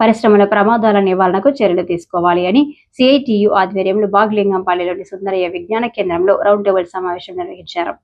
పరిశ్రమల ప్రమాదాల నివారణకు చర్యలు తీసుకోవాలి అని సిఐటియు ఆధ్వర్యంలో బాగ్లింగంపల్లిలోని సుందరయ్య విజ్ఞాన కేంద్రంలో రౌండ్ టేబుల్ సమావేశం నిర్వహించారు.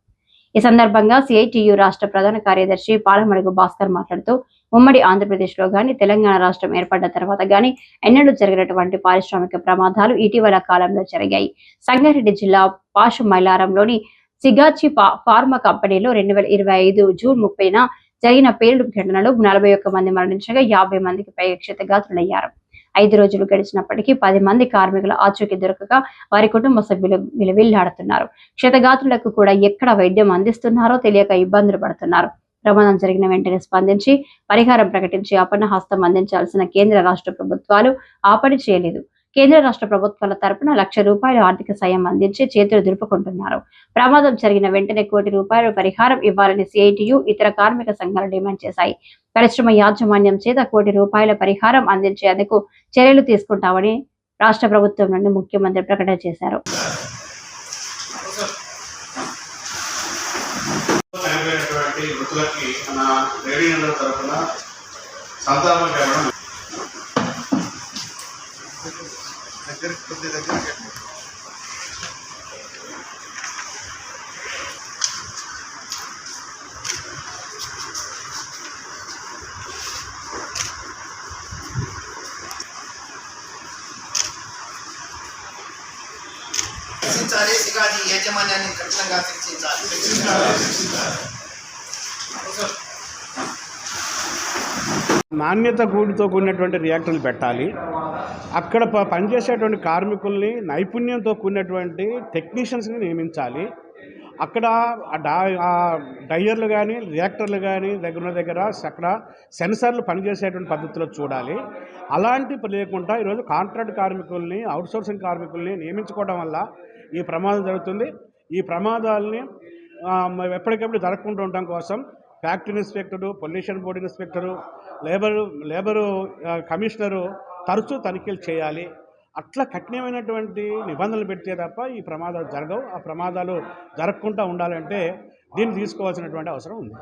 ఈ సందర్భంగా సిఐటియు రాష్ట్ర ప్రధాన కార్యదర్శి పాలమడుగు భాస్కర్ మాట్లాడుతూ ఉమ్మడి ఆంధ్రప్రదేశ్లో గాని తెలంగాణ రాష్ట్రం ఏర్పడ్డ తర్వాత గాని ఎన్నడూ జరిగినటువంటి పారిశ్రామిక ప్రమాదాలు ఇటీవల కాలంలో జరిగాయి. సంగారెడ్డి జిల్లా పాషు మైలారంలోని సిగాచి ఫార్మా కంపెనీలో రెండు వేల ఇరవై ఐదు జూన్ ముప్పైన జరిగిన పేలుడు ఘటనలో నలభై ఒక్క మంది మరణించగా యాభై మందికి పైగా క్షతగాత్రులయ్యారు. ఐదు రోజులు గడిచినప్పటికీ పది మంది కార్మికుల ఆచూకీ దొరకక వారి కుటుంబ సభ్యులు విలువిల్లాడుతున్నారు. క్షతగాత్రులకు కూడా ఎక్కడ వైద్యం అందిస్తున్నారో తెలియక ఇబ్బందులు పడుతున్నారు. ప్రమాదం జరిగిన వెంటనే స్పందించి పరిహారం ప్రకటించి అపన్న హస్తం అందించాల్సిన కేంద్ర రాష్ట్ర ప్రభుత్వాలు ఆ పని చేయలేదు. కేంద్ర రాష్ట్ర ప్రభుత్వాల తరపున లక్ష రూపాయలు ఆర్థిక సాయం అందించి చేతులు దులుపుకుంటున్నారు. ప్రమాదం జరిగిన వెంటనే కోటి రూపాయలు పరిహారం ఇవ్వాలని సిఐటియు ఇతర కార్మిక సంఘాలు డిమాండ్ చేశాయి. పరిశ్రమ యాజమాన్యం చేత కోటి రూపాయల పరిహారం అందించేందుకు చర్యలు తీసుకుంటామని రాష్ట్ర ప్రభుత్వం నుండి ముఖ్యమంత్రి ప్రకటన చేశారు. చనిపోయినటువంటి तो दे देते हैं चाले सिखा दी यजमान्याने कटलंगा सिक्ची चाले నాణ్యత కూడితో కూడినటువంటి రియాక్టర్లు పెట్టాలి. అక్కడ ప- పనిచేసేటువంటి కార్మికుల్ని నైపుణ్యంతో కూడినటువంటి టెక్నీషియన్స్ని నియమించాలి. అక్కడ ఆ డయర్లు డయ్యర్లు కానీ రియాక్టర్లు కానీ దగ్గర ఉన్న దగ్గర అక్కడ సెన్సార్లు పనిచేసేటువంటి పద్ధతిలో చూడాలి. అలాంటి లేకుండా ఈరోజు కాంట్రాక్ట్ కార్మికుల్ని అవుట్సోర్సింగ్ కార్మికుల్ని నియమించుకోవడం వల్ల ఈ ప్రమాదం జరుగుతుంది. ఈ ప్రమాదాలని ఎప్పటికప్పుడు జరగకుండా ఉండడం కోసం factory inspector pollution board inspector labour labour commissioner తరచూ తనిఖీలు చేయాలి. అట్లా కఠినమైనటువంటి నిబంధనలు పెడితే తప్ప ఈ ప్రమాదాలు జరగవు. ఆ ప్రమాదాలు జరగకుండా ఉండాలంటే దీన్ని తీసుకోవాల్సినటువంటి అవసరం ఉంది.